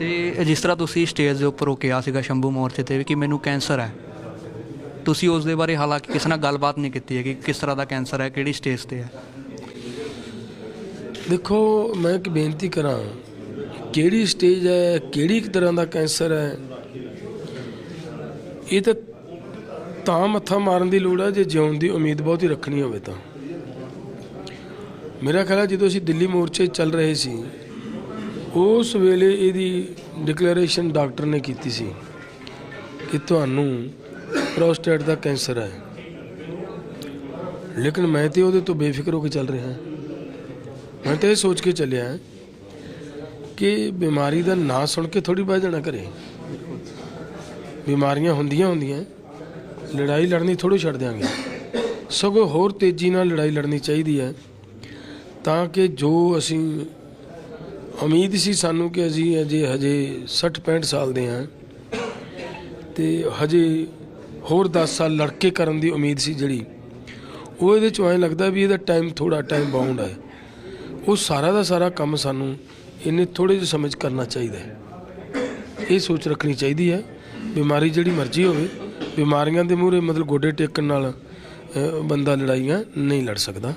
ਤੇ ਜਿਸ ਤਰ੍ਹਾਂ ਤੁਸੀਂ ਸਟੇਜ ਦੇ ਉੱਪਰ ਉਹ ਕਿਹਾ ਸੀਗਾ ਸ਼ੰਭੂ ਮੋਰਚੇ ਤੇ ਵੀ ਕਿ ਮੈਨੂੰ ਕੈਂਸਰ ਹੈ। ਤੁਸੀਂ ਉਸ ਦੇ ਬਾਰੇ ਹਾਲਾਂਕਿ ਕਿਸੇ ਨਾਲ ਗੱਲਬਾਤ ਨਹੀਂ ਕੀਤੀ ਹੈ ਕਿ ਕਿਸ ਤਰ੍ਹਾਂ ਦਾ ਕੈਂਸਰ ਹੈ, ਕਿਹੜੀ ਸਟੇਜ ਤੇ ਹੈ? ਦੇਖੋ, ਮੈਂ ਇੱਕ ਬੇਨਤੀ ਕਰਾਂ, ਕਿਹੜੀ ਸਟੇਜ ਹੈ, ਕਿਹੜੀ ਇੱਕ ਤਰ੍ਹਾਂ ਦਾ ਕੈਂਸਰ ਹੈ, ਇਹ ਤਾਂ ਤਾਂ ਮੱਥਾ ਮਾਰਨ ਦੀ ਲੋੜ ਹੈ, ਜੇ ਜਿਉਣ ਦੀ ਉਮੀਦ ਬਹੁਤ ਹੀ ਰੱਖਣੀ ਹੋਵੇ ਤਾਂ। ਮੇਰਾ ਖਿਆਲ ਹੈ ਜਦੋਂ ਅਸੀਂ ਦਿੱਲੀ ਮੋਰਚੇ ਚੱਲ ਰਹੇ ਸੀ ਉਸ ਵੇਲੇ ਇਹਦੀ ਡਿਕਲੇਰੇਸ਼ਨ ਡਾਕਟਰ ਨੇ ਕੀਤੀ ਸੀ ਕਿ ਤੁਹਾਨੂੰ ਪ੍ਰੋਸਟੇਟ ਦਾ ਕੈਂਸਰ ਹੈ ਲੇਕਿਨ ਮੈਂ ਤੇ ਉਹਦੇ ਤੋਂ ਬੇਫਿਕਰ ਹੋ ਕੇ ਚੱਲ ਰਿਹਾ ਮੈਂ ਤਾਂ ਇਹ ਸੋਚ ਕੇ ਚੱਲਿਆ ਕਿ ਬਿਮਾਰੀ ਦਾ ਨਾਂ ਸੁਣ ਕੇ ਥੋੜੀ ਬਹਿ ਜਾਣਾ ਕਰੇ ਬਿਮਾਰੀਆਂ ਹੁੰਦੀਆਂ ਹੁੰਦੀਆਂ, ਲੜਾਈ ਲੜਨੀ ਥੋੜ੍ਹੀ ਛੱਡ ਦਿਆਂਗੇ। ਸਗੋਂ ਹੋਰ ਤੇਜ਼ੀ ਨਾਲ ਲੜਾਈ ਲੜਨੀ ਚਾਹੀਦੀ ਹੈ ਤਾਂ ਕਿ ਜੋ ਅਸੀਂ ਉਮੀਦ ਸੀ ਸਾਨੂੰ ਕਿ ਅਸੀਂ ਅਜੇ ਹਜੇ 60 65 ਸਾਲ ਦੇ ਹਾਂ ਤੇ ਹਜੇ ਹੋਰ 10 ਸਾਲ ਲੜ ਕੇ ਕਰਨ ਦੀ ਉਮੀਦ ਸੀ ਜਿਹੜੀ, ਉਹ ਇਹਦੇ ਚੋਂ ਐਂ ਲੱਗਦਾ ਵੀ ਇਹਦਾ ਟਾਈਮ ਥੋੜਾ ਟਾਈਮ ਬਾਉਂਡ ਹੈ। ਉਹ ਸਾਰਾ ਦਾ ਸਾਰਾ ਕੰਮ ਸਾਨੂੰ ਇਹਨੇ ਥੋੜੇ ਜਿਹੇ ਸਮਝ ਕਰਨਾ ਚਾਹੀਦਾ ਹੈ। ਇਹ ਸੋਚ ਰੱਖਣੀ ਚਾਹੀਦੀ ਹੈ, ਬਿਮਾਰੀ ਜਿਹੜੀ ਮਰਜ਼ੀ ਹੋਵੇ, ਬਿਮਾਰੀਆਂ ਦੇ ਮੂਹਰੇ ਮਤਲਬ ਗੋਡੇ ਟੇਕਣ ਨਾਲ ਬੰਦਾ ਲੜਾਈਆਂ ਨਹੀਂ ਲੜ ਸਕਦਾ।